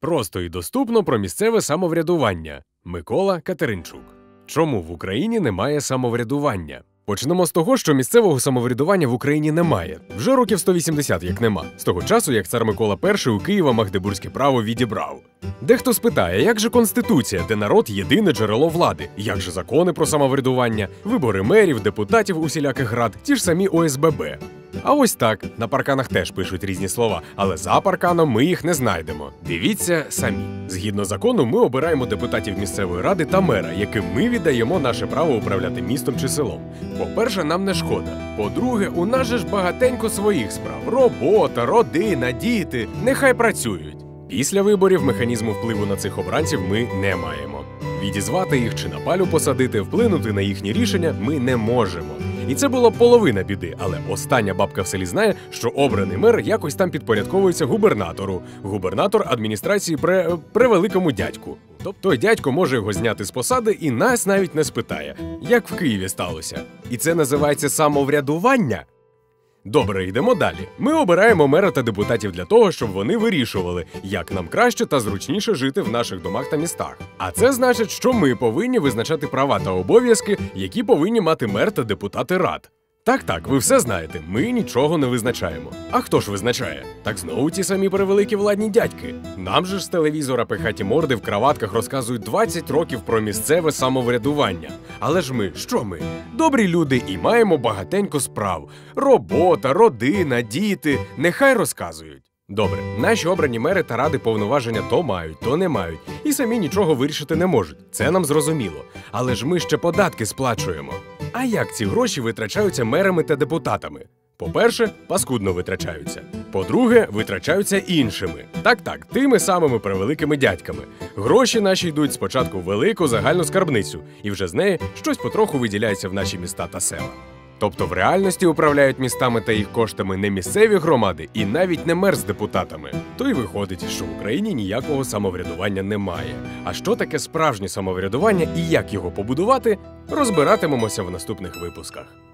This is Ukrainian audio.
Просто і доступно про місцеве самоврядування. Микола Катеринчук. Чому в Україні немає самоврядування? Почнемо з того, що місцевого самоврядування в Україні немає. Вже років 180 як нема. З того часу, як цар Микола І у Києва Магдебурзьке право відібрав. Дехто спитає, як же конституція, де народ єдине джерело влади, як же закони про самоврядування, вибори мерів, депутатів усіляких рад, ті ж самі ОСББ. А ось так на парканах теж пишуть різні слова, але за парканом ми їх не знайдемо. Дивіться самі. Згідно закону, ми обираємо депутатів місцевої ради та мера, яким ми віддаємо наше право управляти містом чи селом. По-перше, нам не шкода. По-друге, у нас же ж багатенько своїх справ: робота, родина, діти. Нехай працюють. Після виборів механізму впливу на цих обранців ми не маємо. Відізвати їх чи на палю посадити, вплинути на їхні рішення ми не можемо. І це була половина біди, але остання бабка в селі знає, що обраний мер якось там підпорядковується губернатору, губернатор адміністрації при, превеликому дядьку. Тобто дядько може його зняти з посади і нас навіть не спитає, як в Києві сталося. І це називається самоврядування. Добре, йдемо далі. Ми обираємо мера та депутатів для того, щоб вони вирішували, як нам краще та зручніше жити в наших домах та містах. А це значить, що ми повинні визначати права та обов'язки, які повинні мати мер та депутати рад. Так, так, ви все знаєте, ми нічого не визначаємо. А хто ж визначає? Так знову ті самі превеликі владні дядьки. Нам же ж з телевізора пихаті морди в краватках розказують 20 років про місцеве самоврядування. Але ж ми, що ми? Добрі люди і маємо багатенько справ: робота, родина, діти. Нехай розказують. Добре, наші обрані мери та ради повноваження то мають, то не мають, і самі нічого вирішити не можуть. Це нам зрозуміло. Але ж ми ще податки сплачуємо. А як ці гроші витрачаються мерами та депутатами? По-перше, паскудно витрачаються. По-друге, витрачаються іншими. Так, так, тими самими превеликими дядьками. Гроші наші йдуть спочатку в велику загальну скарбницю, і вже з неї щось потроху виділяється в наші міста та села. Тобто в реальності управляють містами та їх коштами не місцеві громади і навіть не мер з депутатами. То й виходить, що в Україні ніякого самоврядування немає. А що таке справжнє самоврядування і як його побудувати, розбиратимемося в наступних випусках.